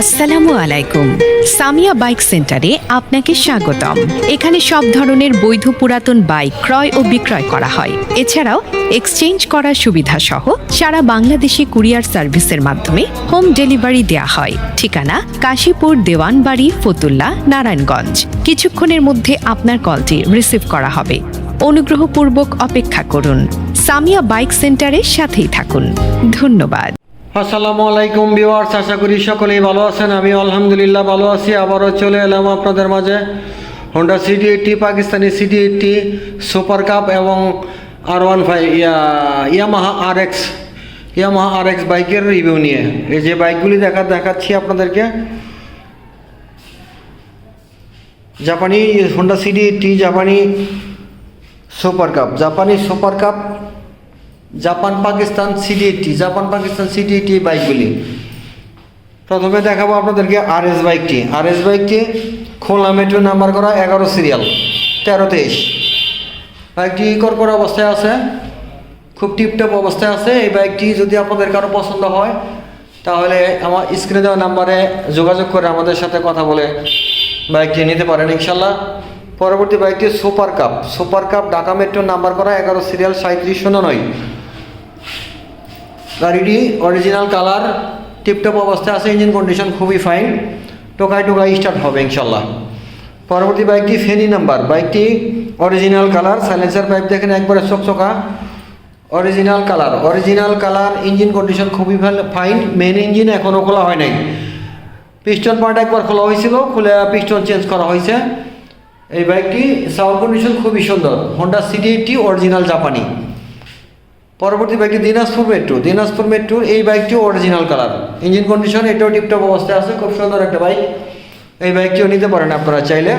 আসসালামু আলাইকুম। সামিয়া বাইক সেন্টারে আপনাকে স্বাগতম। এখানে সব ধরনের বৈধ পুরাতন বাইক ক্রয় ও বিক্রয় করা হয়। এছাড়াও এক্সচেঞ্জ করার সুবিধা সহ সারা বাংলাদেশে কুরিয়ার সার্ভিসের মাধ্যমে হোম ডেলিভারি দেওয়া হয়। ঠিকানা কাশীপুর দেওয়ানবাড়ি, ফতুল্লা, নারায়ণগঞ্জ। কিছুক্ষণের মধ্যে আপনার কলটি রিসিভ করা হবে। অনুগ্রহপূর্বক অপেক্ষা করুন। সামিয়া বাইক সেন্টারের সাথেই থাকুন। ধন্যবাদ। আসসালামু আলাইকুম ভিউয়ার্স, আশা করি সকলেই ভালো আছেন। আমি আলহামদুলিল্লাহ ভালো আছি। আবারও চলে এলাম আপনাদের মাঝে। Honda CD eighty Pakistani CD eighty super cub এবং আর ওয়ান ফাইভ ইয়া Yamaha R X Yamaha R X বাইকের রিভিউ নিয়ে। এই যে বাইকগুলি দেখা, দেখাচ্ছি আপনাদেরকে। জাপানি হন্ডা সিডি এইটটি জাপানি সুপার কাপ জাপানি super cub Japan, Pakistan CD eighty Japan, Pakistan CD eighty বাইকগুলি প্রথমে দেখাবো আপনাদেরকে আর এস বাইকটি আর এস বাইকটি খোলা মেট্রো নাম্বার করা এগারো সিরিয়াল তেরো তেইশ। বাইকটি কর্কর অবস্থায় আছে, খুব টিপটপ অবস্থায় আছে। এই বাইকটি যদি আপনাদের কারও পছন্দ হয়, তাহলে আমার স্ক্রিনে দেওয়া নাম্বারে যোগাযোগ করে আমাদের সাথে কথা বলে বাইকটি নিতে পারেন, ইনশাল্লাহ। পরবর্তী বাইকটি super cub super cub Dhaka metro number করা এগারো সিরিয়াল সাঁত্রিশ শূন্য নয়। গাড়িটি অরিজিনাল কালার টিপটপ অবস্থায় আছে ইঞ্জিন কন্ডিশন খুবই ফাইন টোকায় টোকায় স্টার্ট হবে ইনশাল্লাহ। পরবর্তী বাইকটি ফেনি নাম্বার বাইকটি অরিজিনাল কালার সাইলেন্সার পাইপ দেখেন একবারে চকচকা। Original colour original colour engine condition খুবই ভালো ফাইন মেন ইঞ্জিন এখনও খোলা হয় নাই। পিস্টন পার্ট একবার খোলা হয়েছিল, খুলে পিস্টন চেঞ্জ করা হয়েছে। এই বাইকটি সাউন্ড কন্ডিশন খুবই সুন্দর হোন্ডা সিটি এইটটি অরিজিনাল জাপানি পরবর্তী বাইকটি দিনাজপুর মেট্রো দিনাজপুর মেট্রোর এই বাইকটিও অরিজিনাল কালার ইঞ্জিন কন্ডিশন এটাও টিপটপ অবস্থায় আছে, খুব সুন্দর একটা বাইক এই বাইকটিও নিতে পারেন আপনারা চাইলে।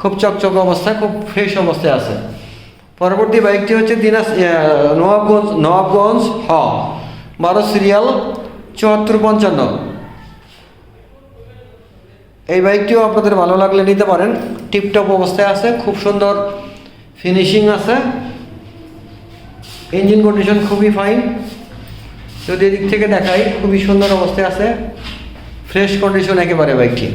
খুব চকচক অবস্থায়, খুব ফ্রেশ অবস্থায় আছে। পরবর্তী বাইকটি হচ্ছে দিনাজ নবাবগঞ্জ নবাবগঞ্জ হ। বারো সিরিয়াল চুয়াত্তর পঞ্চান্ন। এই বাইকটিও আপনাদের ভালো লাগলে নিতে পারেন। টিপটপ অবস্থায় আছে, খুব সুন্দর ফিনিশিং আছে। ইঞ্জিন কন্ডিশন খুবই ফাইন যদি এদিক থেকে দেখাই, খুবই সুন্দর অবস্থায় আছে। ফ্রেশ কন্ডিশন একেবারে বাইকটি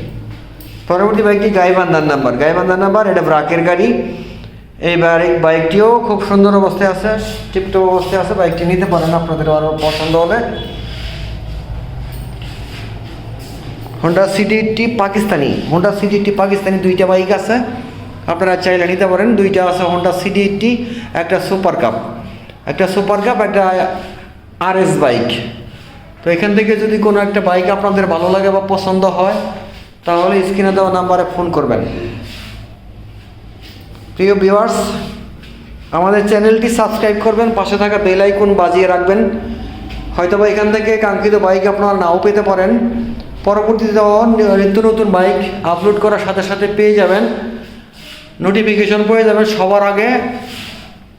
পরবর্তী বাইকটি গাইবান্ধার নাম্বার গাইবান্ধার নাম্বার এটা ব্রাকের গাড়ি। এই বাইকটিও খুব সুন্দর অবস্থায় আছে। টিপটপ অবস্থায় আছে। বাইকটি নিতে পারেন আপনাদের আরও পছন্দ হলে। Honda CDT Pakistani. Honda CDT Pakistani দুইটা বাইক আছে। আপনারা চাইলে নিতে পারেন। দুইটা আছে হোন্ডা সিডিটি একটা সুপার কাপ একটা সুপার কাপ, একটা আর এস বাইক। তো এখান থেকে যদি কোনো একটা বাইক আপনাদের ভালো লাগে বা পছন্দ হয়, তাহলে স্ক্রিনে দেওয়া নাম্বারে ফোন করবেন। প্রিয় ভিউয়ার্স, আমাদের চ্যানেলটি সাবস্ক্রাইব করবেন, পাশে থাকা বেল আইকন বাজিয়ে রাখবেন। হয়তোবা এখান থেকে কাঙ্ক্ষিত বাইক আপনারা নাও পেতে পারেন। পরবর্তীতে নিত্য নতুন বাইক আপলোড করার সাথে সাথে পেয়ে যাবেন। নোটিফিকেশন পেয়ে যাবেন সবার আগে।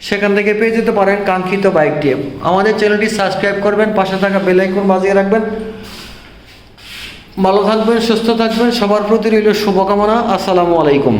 সেখান থেকে পেয়ে যেতে পারেন কাঙ্ক্ষিত বাইকটি। আমাদের চ্যানেলটি সাবস্ক্রাইব করবেন, পাশে থাকা বেলাইকন বাজিয়ে রাখবেন। ভালো থাকবেন, সুস্থ থাকবেন, সবার প্রতি রইল শুভকামনা, আসসালামু আলাইকুম।